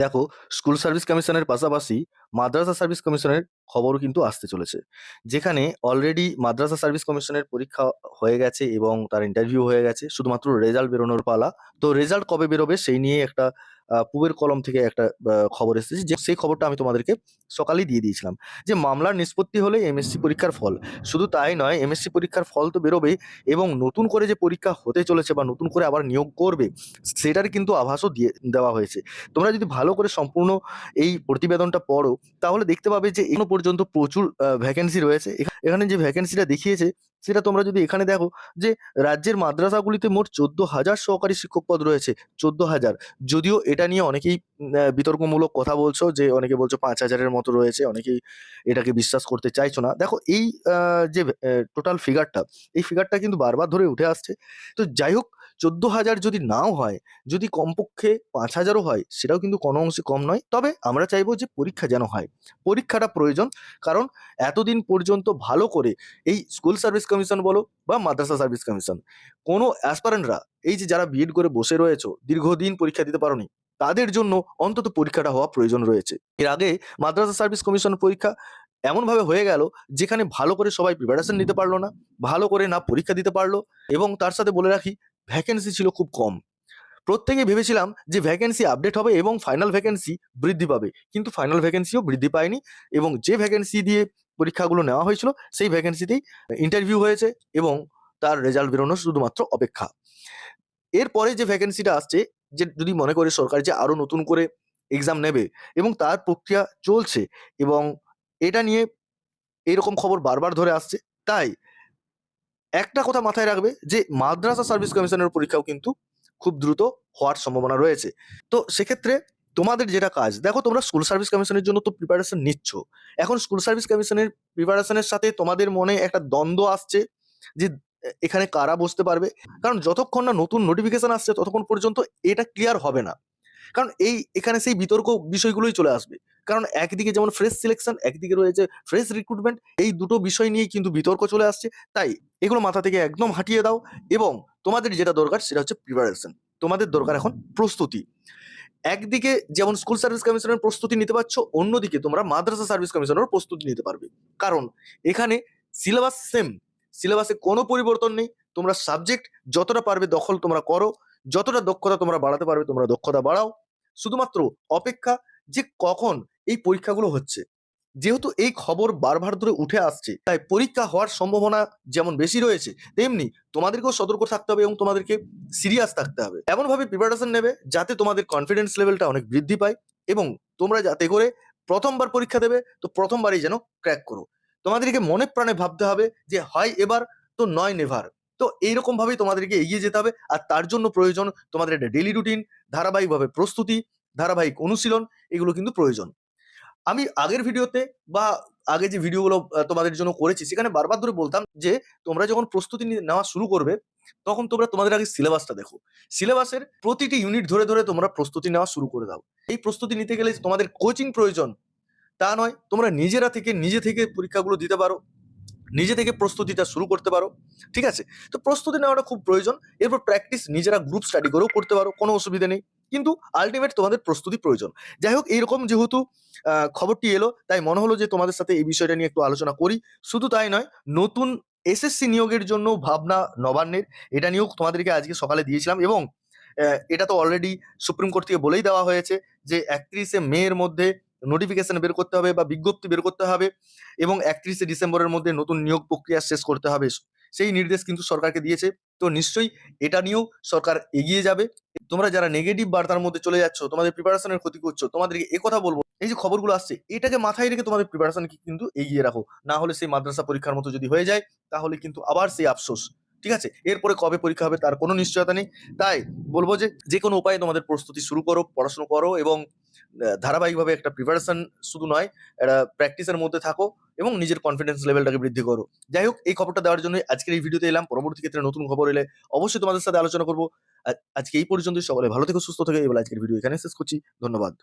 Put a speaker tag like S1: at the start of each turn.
S1: দেখো, school service কমিশনের পাশাপাশি মাদ্রাসা সার্ভিস কমিশনের খবরও কিন্তু আসতে চলেছে। যেখানে অলরেডি মাদ্রাসা সার্ভিস কমিশনের পরীক্ষা হয়ে গেছে এবং তার ইন্টারভিউ হয়ে গেছে। শুধুমাত্র রেজাল্ট বেরোনোর পালা। তো রেজাল্ট কবে বেরোবে সেই নিয়ে একটা পূবের কলম থেকে একটা খবর এসেছে যে সেই খবরটা আমি তোমাদেরকে সকালেই দিয়ে দিয়েছিলাম যে মামলার নিষ্পত্তি হলে এমএসসি পরীক্ষার ফল। শুধু তাই নয়, এমএসসি পরীক্ষার ফল তো বেরোবেই এবং নতুন করে যে পরীক্ষা হতে চলেছে বা নতুন করে আবার নিয়োগ করবে, সেটার কিন্তু আভাসও দিয়ে, দেওয়া হয়েছে। তোমরা যদি ভালো করে সম্পূর্ণ এই প্রতিবেদনটা পড়ো, তাহলে দেখতে পাবে যে এখনও পর্যন্ত প্রচুর ভ্যাকেন্সি রয়েছে। এখানে যে ভ্যাকেন্সিটা দেখিয়েছে সেটা তোমরা যদি এখানে দেখো যে রাজ্যের মাদ্রাসাগুলিতে মোট চোদ্দ হাজার সহকারী শিক্ষক পদ রয়েছে চোদ্দ হাজার যদিও এটা নিয়ে অনেকেই বিতর্কমূলক কথা বলছো যে অনেকে বলছো পাঁচ হাজারের মতো রয়েছে, অনেকেই এটাকে বিশ্বাস করতে চাইছো না। দেখো এই যে টোটাল ফিগারটা এই ফিগারটা কিন্তু বারবার ধরে উঠে আসছে। তো যাই হোক চোদ্দ হাজার যদি নাও হয়, যদি কমপক্ষে পাঁচ হাজারও হয়, সেটাও কিন্তু কোনো অংশে কম নয়। তবে আমরা চাইব যে পরীক্ষা যেন হয়। পরীক্ষাটা প্রয়োজন, কারণ এতদিন পর্যন্ত ভালো করে এই স্কুল সার্ভিস কমিশন বলো বা মাদ্রাসা সার্ভিস কমিশন কোনো অ্যাসপারেন্টরা এই যে যারা বিএড করে বসে রয়েছো, দীর্ঘদিন পরীক্ষা দিতে পারোনি, তাদের জন্য অন্তত পরীক্ষাটা হওয়া প্রয়োজন রয়েছে। এর আগে মাদ্রাসা সার্ভিস কমিশন পরীক্ষা এমনভাবে হয়ে গেল, যেখানে ভালো করে সবাই প্রিপারেশন নিতে পারল না, ভালো করে না পরীক্ষা দিতে পারল এবং তার সাথে বলে রাখি ভ্যাকেন্সি ছিল খুব কম। প্রত্যেকে ভেবেছিলাম যে ভ্যাকেন্সি আপডেট হবে এবং ফাইনাল ভ্যাকেন্সি বৃদ্ধি পাবে, কিন্তু ফাইনাল ভ্যাকেন্সিও বৃদ্ধি পায়নি এবং যে ভ্যাকেন্সি দিয়ে পরীক্ষাগুলো নেওয়া হয়েছিল, সেই ভ্যাকেন্সিতেই ইন্টারভিউ হয়েছে এবং তার রেজাল্ট বেরোনোর শুধুমাত্র অপেক্ষা। এরপরে যে ভ্যাকেন্সিটা আসছে, যে যদি মনে করে সরকার যে আরও নতুন করে এক্সাম নেবে এবং তার প্রক্রিয়া চলছে এবং এটা নিয়ে এরকম খবর বারবার ধরে আসছে, তাই একটা কথা মাথায় রাখবে যে মাদ্রাসা সার্ভিস কমিশনের পরীক্ষাও কিন্তু খুব দ্রুত হওয়ার সম্ভাবনা রয়েছে। তো সেক্ষেত্রে তোমাদের যেটা কাজ, দেখো তোমরা স্কুল সার্ভিস কমিশনের জন্য তো প্রিপারেশন নিচ্ছ। এখন স্কুল সার্ভিস কমিশনের প্রিপারেশনের সাথে তোমাদের মনে একটা দ্বন্দ্ব আসছে যে, এখানে কারা বসতে পারবে? কারণ যতক্ষণ না নতুন নোটিফিকেশন আসছে, ততক্ষণ পর্যন্ত এটা ক্লিয়ার হবে না। কারণ এই, এখানে সেই বিতর্ক বিষয়গুলোই চলে আসবে। কারণ একদিকে যেমন ফ্রেশ সিলেকশন একদিকে রয়েছে ফ্রেশ রিক্রুটমেন্ট এই দুটো বিষয় নিয়েই কিন্তু বিতর্ক চলে আসছে। তাই এগুলো মাথা থেকে একদম হাঁটিয়ে দাও এবং তোমাদের যেটা দরকার সেটা হচ্ছে প্রিপারেশন তোমাদের দরকার এখন প্রস্তুতি। একদিকে যেমন স্কুল সার্ভিস কমিশনের প্রস্তুতি নিতে পারছ, অন্যদিকে তোমরা মাদ্রাসা সার্ভিস কমিশনের প্রস্তুতি নিতে পারবে। কারণ এখানে সিলেবাস সেম সিলেবাসে কোনো পরিবর্তন নেই। তোমরা সাবজেক্ট যতটা পারবে দখল তোমরা করো, যতটা দক্ষতা তোমরা বাড়াতে পারবে তোমরা দক্ষতা বাড়াও। শুধুমাত্র অপেক্ষা যে কখন এই পরীক্ষাগুলো হচ্ছে। যেহেতু এই খবর বারবার ধরে উঠে আসছে, তাই পরীক্ষা হওয়ার সম্ভাবনা যেমন বেশি রয়েছে, তেমনি তোমাদেরকেও সতর্ক থাকতে হবে এবং তোমাদেরকে সিরিয়াস থাকতে হবে। এমনভাবে প্রিপারেশন নেবে যাতে তোমাদের কনফিডেন্স লেভেলটা অনেক বৃদ্ধি পায় এবং তোমরা যাতে করে প্রথমবার পরীক্ষা দেবে, তো প্রথমবারই যেন ক্র্যাক করো। তোমাদেরকে মনে প্রাণে ভাবতে হবে যে, হয়, এবার তো নয় নেভার তো এইরকম ভাবেই তোমাদেরকে এগিয়ে যেতে হবে আর তার জন্য প্রয়োজন তোমাদের একটা ডেলি রুটিন ধারাবাহিকভাবে প্রস্তুতি, ধারাবাহিক অনুশীলন, এগুলো কিন্তু প্রয়োজন। আমি আগের ভিডিওতে বা আগে যে ভিডিওগুলো তোমাদের জন্য করেছি, সেখানে বারবার ধরে বলতাম যে, তোমরা যখন প্রস্তুতি নেওয়া শুরু করবে, তখন তোমরা তোমাদের আগে সিলেবাসটা দেখো। সিলেবাসের প্রতিটি ইউনিট ধরে ধরে তোমরা প্রস্তুতি নেওয়া শুরু করে দাও। এই প্রস্তুতি নিতে গেলে তোমাদের কোচিং প্রয়োজন। তা নয়, তোমরা নিজেরা থেকে, নিজে থেকে পরীক্ষাগুলো দিতে পারো। নিজে থেকে প্রস্তুতিটা শুরু করতে পারো, ঠিক আছে? তো প্রস্তুতি নেওয়াটা খুব প্রয়োজন, এরপর প্র্যাকটিস নিজেরা গ্রুপ স্টাডি করেও করতে পারো, কোনো অসুবিধা নেই। কিন্তু আলটিমেট তোমাদের প্রস্তুতি প্রয়োজন। যাই হোক, এইরকম যেহেতু খবরটি এলো, তাই মনে হলো যে তোমাদের সাথে এই বিষয়টা নিয়ে একটু আলোচনা করি। শুধু তাই নয়, নতুন এসএসসি নিয়োগের জন্য ভাবনা নবান্নের, এটা নিয়েও তোমাদেরকে আজকে সকালে দিয়েছিলাম এবং এটা তো অলরেডি সুপ্রিম কোর্ট থেকে বলেই দেওয়া হয়েছে যে একত্রিশে মে এর মধ্যে নোটিফিকেশন বের করতে হবে বা বিজ্ঞপ্তি বের করতে হবে এবং একত্রিশে ডিসেম্বরের মধ্যে নতুন নিয়োগ প্রক্রিয়া শেষ করতে হবে। সেই নির্দেশ কিন্তু সরকারকে দিয়েছে। তো নিশ্চয়ই এটা নিয়েও সরকার এগিয়ে যাবে। তোমরা যারা নেগেটিভ বার্তার মধ্যে চলে যাচ্ছ, তোমাদের প্রিপারেশনের ক্ষতি করছ, তোমাদেরকে এ কথা বলব। এই যে খবরগুলো আসছে, এটাকে মাথায় রেখে তোমাদের প্রিপারেশনকে কিন্তু এগিয়ে রাখো। না হলে সেই মাদ্রাসা পরীক্ষার মতো যদি হয়ে যায়, তাহলে কিন্তু আবার সেই আফসোস। ঠিক আছে? এরপরে কবে পরীক্ষা হবে তার কোনো নিশ্চয়তা নেই। তাই বলব যে যে কোনো উপায়ে তোমাদের প্রস্তুতি শুরু করো, পড়াশোনা করো এবং ধারাবাহিকভাবে একটা প্রিপারেশন শুধু নয়, একটা প্র্যাকটিসের মধ্যে থাকো এবং নিজের কনফিডেন্স লেভেলটাকে বৃদ্ধি করো। যাই হোক, এই খবরটা দেওয়ার জন্য আজকের এই ভিডিওতে এলাম। পরবর্তী ক্ষেত্রে নতুন খবর এলে অবশ্যই তোমাদের সাথে আলোচনা করব। আজকে এই পর্যন্ত সকলে ভালো থেকে, সুস্থ থেকে। এবার আজকের ভিডিও এখানে শেষ করছি। ধন্যবাদ।